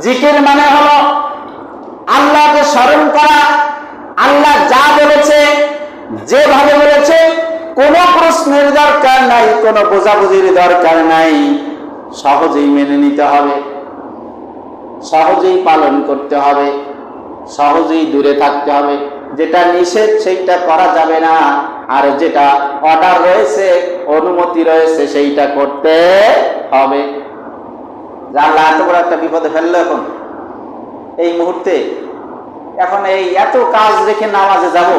জিকির মানে হলো আল্লাহকে স্মরণ করা, আল্লাহ যা বলেছে, যেভাবে বলেছে, কোনো প্রশ্নের দরকার নাই, কোনো বোঝাবুঝির দরকার নাই। সহজেই মেনে নিতে হবে, সহজেই পালন করতে হবে, সহজেই দূরে থাকতে হবে। যেটা নিষেধ, সেইটা করা যাবে না। আর যেটা অর্ডার রয়েছে, অনুমতি রয়েছে, সেইটা করতে হবে। যা আল্লাহ এত বড় একটা বিপদে ফেলল এখন। এই মুহূর্তে এখন এই এত কাজ রেখে নামাজে যাব।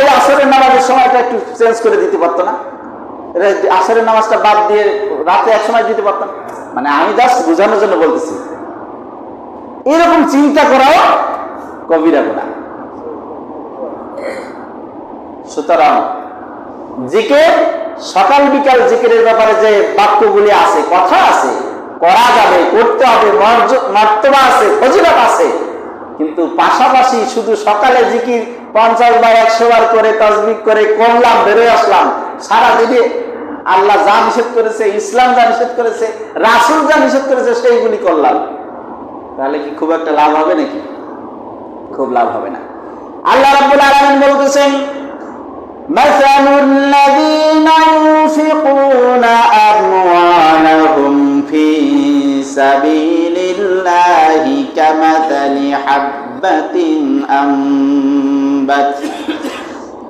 এই আসরের নামাজের সময়টা একটু চেঞ্জ করে দিতে পারতো না? আসরের নামাজটা বাদ দিয়ে রাতে এক সময় দিতে পারতাম মানে আমি জাস্ট বোঝানোর জন্য বলতেছি। এরকম চিন্তা করাও কবিরা গুণা সুতরাং জিকের সকাল বিকাল জিকিরের ব্যাপারে যে বাক্যগুলি আছে, কথা আছে, করা যাবে, করতে হবে মর্তবা আছে, ফজিলত আছে। কিন্তু পাশাপাশি শুধু সকালে জিকির, পঞ্চাশ বার, একশো বার করে তসবিক করে করলাম, বেরোয় আসলাম। সারা দিনে আল্লাহ যা নিষেধ করেছে, ইসলাম যা নিষেধ করেছে, রাসুল যা নিষেধ করেছে, সেইগুলি করলাম। তাহলে কি খুব একটা লাভ হবে নাকি? খুব লাভ হবে না। আল্লাহ রাব্বুল আলামিন বলতেছেন مثل الذين ينفقون أموالهم في سبيل الله كمثل حبة أنبت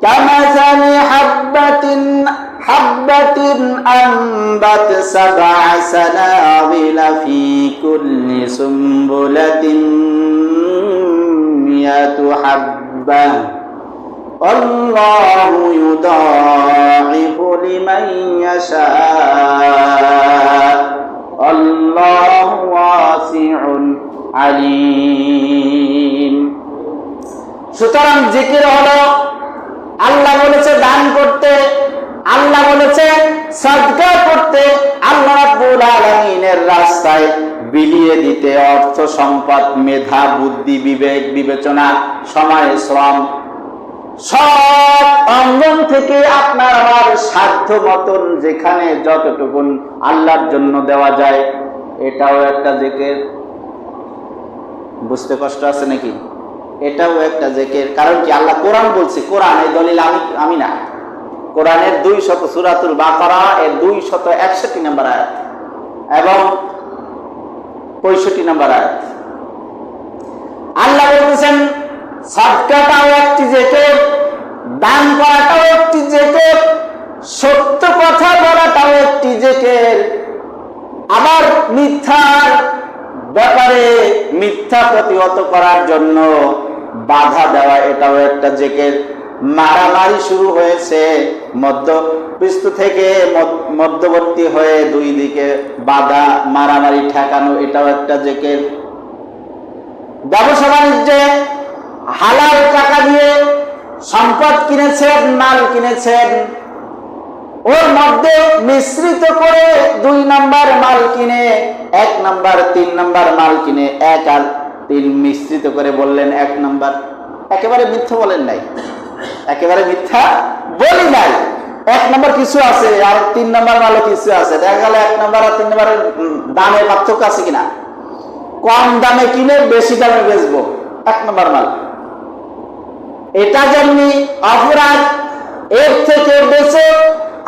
كمثل حبة حبة أنبت سبع سنابل في كل سنبلة مئة حبة الله يضاعف لمن يشاء الله واسع عليم সুতরাং জিকির হলো আল্লাহ বলেছে দান করতে আল্লাহ বলেছে সদকা করতে আল্লাহ রাব্বুল আলামিনের রাস্তায় বিলিয়ে দিতে অর্থ সম্পদ মেধা বুদ্ধি বিবেক বিবেচনা সময় শ্রম সব অঙ্গন থেকে আপনার আমার সাধ্য মতন যেখানে যতটুকুন আল্লাহর জন্য দেওয়া যায়, এটাও একটা জেকের। বুঝতে কষ্ট আছে নাকি? এটাও একটা জেকের। কারণ কি আল্লাহ কোরআন বলছে, কোরআন এই দলিল আমি আমি না। কোরআনের দুই শত সুরাতুল বাকারা, এর দুই শত একষট্টি নম্বর আয়াত এবং পঁয়ষট্টি নম্বর আয়াত। আল্লাহ বলতেছেন সদকাটাও একটি জেকের দান করাটাও একটি জেকের সত্য কথা বলাটাও একটি জেকের আবার মিথ্যার ব্যাপারে মিথ্যা প্রতিহত করার জন্য বাধা দেওয়া, এটাও একটা জেকের মারামারি শুরু হয়েছে মধ্যপৃষ্ঠ থেকে মধ্যবর্তী হয়ে দুই দিকে বাধা, মারামারি ঠেকানো, এটাও একটা জেকের ব্যবসা বাণিজ্যে হালাল টাকা দিয়ে সম্পদ কিনেছেন মাল কিনেছেন। ওর মধ্যে মিশ্রিত করে দুই নাম্বার মাল কিনে এক নাম্বার তিন নাম্বার মাল কিনে এক আর তিন মিশ্রিত করে বললেন এক নাম্বার। একেবারে মিথ্যা বলেন নাই। একেবারে মিথ্যা বলি নাই। এক নাম্বার কিছু আছে আর তিন নাম্বার মালও কিছু আছে। দেখা গেল এক নাম্বার আর তিন নাম্বারের উম, দামে পার্থক্য আছে কিনা? কম দামে কিনে বেশি দামে বেচবো। এক নম্বর মাল। এটা যেমনি অপরাধ, এর থেকে বেঁচে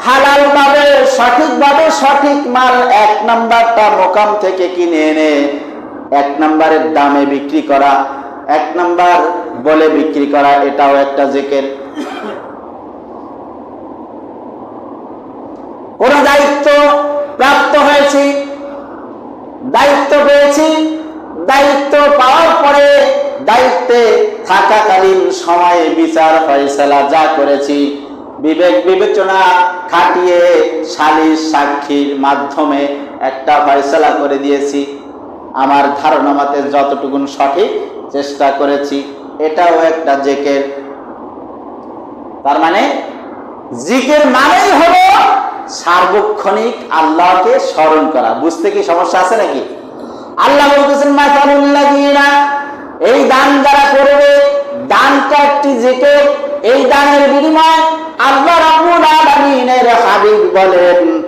হালাল ভাবে সঠিক ভাবে সঠিক মাল এক নাম্বারটা মোকাম থেকে কিনে এনে এক নাম্বারের দামে বিক্রি করা, এক নাম্বার বলে বিক্রি করা, এটাও একটা জেকের। কোন দায়িত্ব প্রাপ্ত হয়েছি? দায়িত্ব পেয়েছি। দায়িত্ব পাওয়ার পরে দায়িত্বে থাকাকালীন সময়ে বিচার ফয়সালা যা করেছি, বিবেক বিবেচনা খাটিয়ে সালিশ সাক্ষীর মাধ্যমে একটা ফয়সালা করে দিয়েছি। আমার ধারণা মতে যতটুকুন সঠিক চেষ্টা করেছি, এটাও একটা জেকের। তার মানে জিকের মানেই হলো সার্বক্ষণিক আল্লাহকে স্মরণ করা। বুঝতে কি সমস্যা আছে নাকি? আল্লাহ বলতেছেন মাসালুল্লাহিনা এই দান যারা করবে, দানটা একটি জিকের। এই দানের বিনিময় আল্লাহ আলামিনের হাবিব বলেন,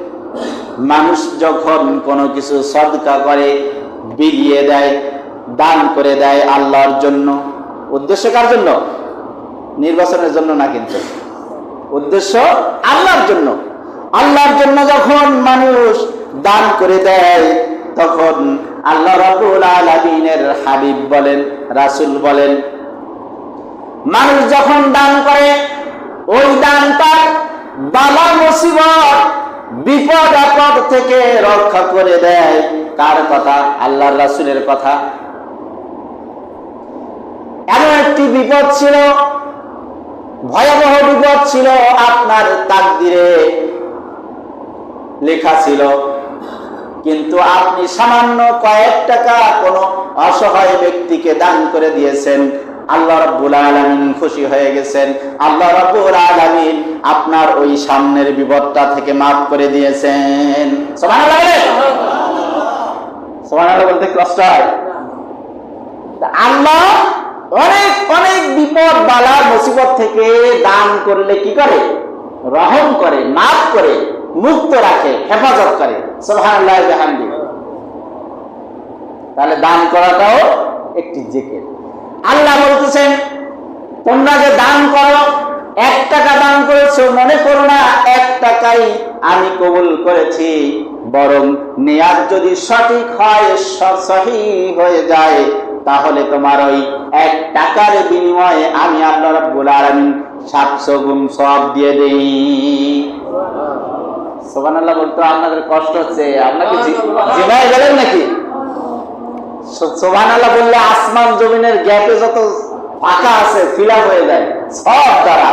মানুষ যখন কোনো কিছু সদকা করে, বিলিয়ে দেয়, দান করে দেয় আল্লাহর জন্য, উদ্দেশ্য কার জন্য? নির্বাচনের জন্য না কিন্তু। উদ্দেশ্য আল্লাহর জন্য। আল্লাহর জন্য যখন মানুষ দান করে দেয়, তখন আল্লাহ রাবুল আলমিনের হাবিব বলেন, রাসুল বলেন, মানুষ যখন দান করে, ওই দান তার বালা মুসিবত, বিপদ আপদ থেকে রক্ষা করে দেয়। কার কথা? আল্লাহর রাসুলের কথা। এমন একটি বিপদ ছিল, ভয়াবহ বিপদ ছিল আপনার তাকদিরে লেখা ছিল। কিন্তু আপনি সামান্য কয়েক টাকা কোন অসহায় ব্যক্তিকে দান করে দিয়েছেন। আল্লাহ রাব্বুল আলামিন খুশি হয়ে গেছেন। আল্লাহ রাব্বুল আলামিন আপনার ওই সামনের বিপদটা থেকে মাফ করে দিয়েছেন। বলতে কষ্ট হয়। আল্লাহ অনেক অনেক বিপদ বালার মুসিবত থেকে দান করলে কি করে? রহম করে, মাফ করে। মুক্ত রাখে হেফাজত করে তাহলে দান করাটাও একটি জিকির। আল্লাহ বলতেছেন, তোমরা যে দান করো, এক টাকা দান করেছ, মনে করো না, এক টাকাই আমি কবুল করেছি, বরং নেয়ার যদি সঠিক হয় সহি হয়ে যায়, তাহলে তোমার ওই এক টাকার বিনিময়ে আমি আল্লাহ রাব্বুল আলামিন সাতশো গুণ সব দিয়ে দেই। সুবহানাল্লাহ বলতে আপনাদের কষ্ট হচ্ছে আপনাকে জি- জিমায় গেলেন নাকি? আল্লাহ বললে আসমান জমিনের গ্যাপে যত ফাঁকা আছে ফিল হয়ে যায় সব দ্বারা।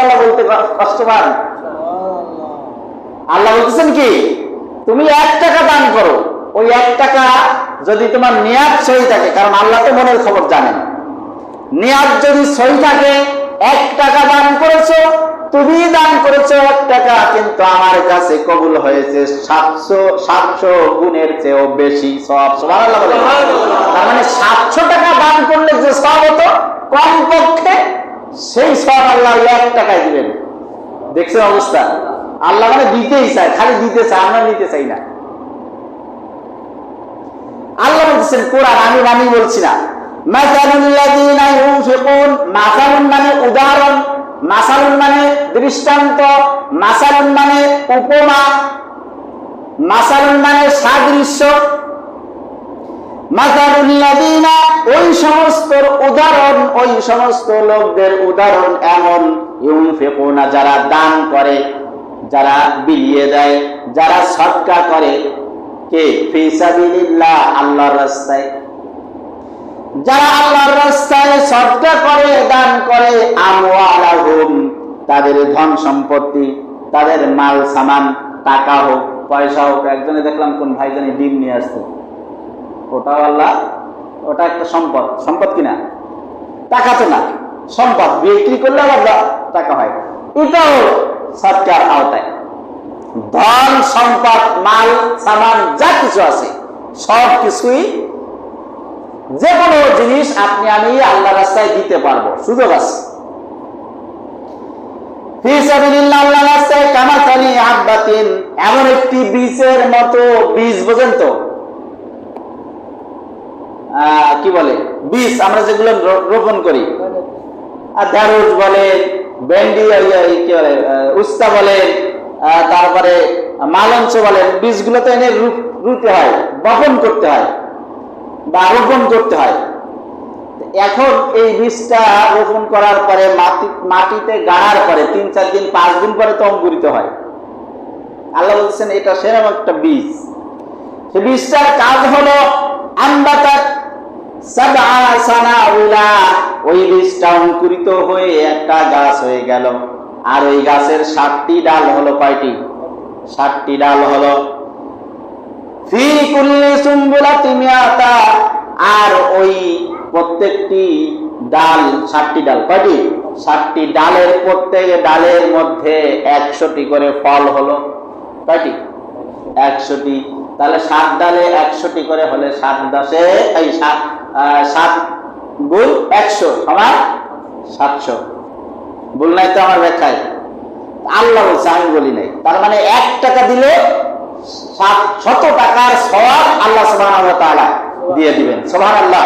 আল্লাহ বলতে ক- কষ্ট পান। আল্লাহ বলতেছেন কি? তুমি এক টাকা দান করো। ওই এক টাকা যদি তোমার নিয়াদ সহি থাকে কারণ আল্লাহ তো মনের খবর জানেন। নিয়াদ যদি সহি থাকে এক টাকা দান করেছ তুমি দান করেছ এক টাকা কিন্তু আমার কাছে কবুল হয়েছে সাতশো সাতশো গুণের চেয়েও বেশি সব। তার মানে সাতশো টাকা দান করলে যে সব হতো কমপক্ষে সেই সব আল্লাহ এক টাকায় দিবেন। দেখছেন অবস্থা? আল্লাহ মানে দিতেই চায় খালি দিতে চায় আমরা নিতে চাই না। আল্লাহ বলতেছেন কোরআন আমি বানি বলছি না। ইউনফিকুন মাসালুন মানে উদাহরণ। মাসালুন মানে দৃষ্টান্ত, মাসালুন মানে উপমা, মাসালুন মানে সাদৃশ্য। মাসালুল্লাযীনা ওই সমস্ত উদাহরণ, ওই সমস্ত লোকদের উদাহরণ এমন ইউন ইউনফিকুনা, যারা দান করে, যারা বিলিয়ে দেয়, যারা সৎকা করে। কে? ফিসাবিলিল্লাহ আল্লাহর রাস্তায়। যারা আল্লাহর রাস্তায় সৎকা করে, দান করে, আমওয়ালাহুম, তাদের ধন সম্পত্তি, তাদের মাল, সামান, টাকা হোক, পয়সা হোক, একজনে দেখলাম কোন ভাই জানি ডিম নিয়ে আসছে। ওটাও আল্লাহ, ওটা একটা সম্পদ। সম্পদ কিনা? টাকা তো না। সম্পদ, বিক্রি করলে আবার টাকা হয়। এটাও সৎকার আওতায়। ধন, সম্পদ, মাল, সামান, যা কিছু আছে সব কিছুই যে কোনো জিনিস আপনি আমি আল্লাহ রাস্তায় দিতে পারব। সুযোগ আছে। কি বলে? বীজ আমরা যেগুলো করি। আর বলেন ভেন্ডি কি বলে উস্তা আহ, তারপরে মালঞ্চ বলেন বীজগুলো তো এনে রুতে হয় বপন করতে হয়। বা রোপণ করতে হয়। এখন এই বীজটা রোপণ করার পরে মাটি, মাটিতে গাড়ার পরে তিন চার দিন, পাঁচ দিন পরে তো অঙ্কুরিত হয়। আল্লাহ বলছেন, এটা সেরকম একটা বীজ। সে বীজটার কাজ হলো ওই বীজটা অঙ্কুরিত হয়ে একটা গাছ হয়ে গেল। আর ওই গাছের সাতটি ডাল হলো কয়টি? সাতটি ডাল হলো আর ওই প্রত্যেকটি ডাল ষাটটি ডাল, কয়টি? ষাটটি ডালের প্রত্যেক ডালের মধ্যে একশোটি করে ফল হলো। কয়টি? একশোটি। তাহলে সাত ডালে একশোটি করে হলে সাত দশে, এই সাত সাত গুণ একশো আমার সাতশো। ভুল নাই তো আমার ব্যাখ্যায়। আল্লাহ বলছে, আমি বলি নাই। তার মানে এক টাকা দিলে শত টাকার সব আল্লাহ সোহান দিয়ে দিবেন। সোহান আল্লাহ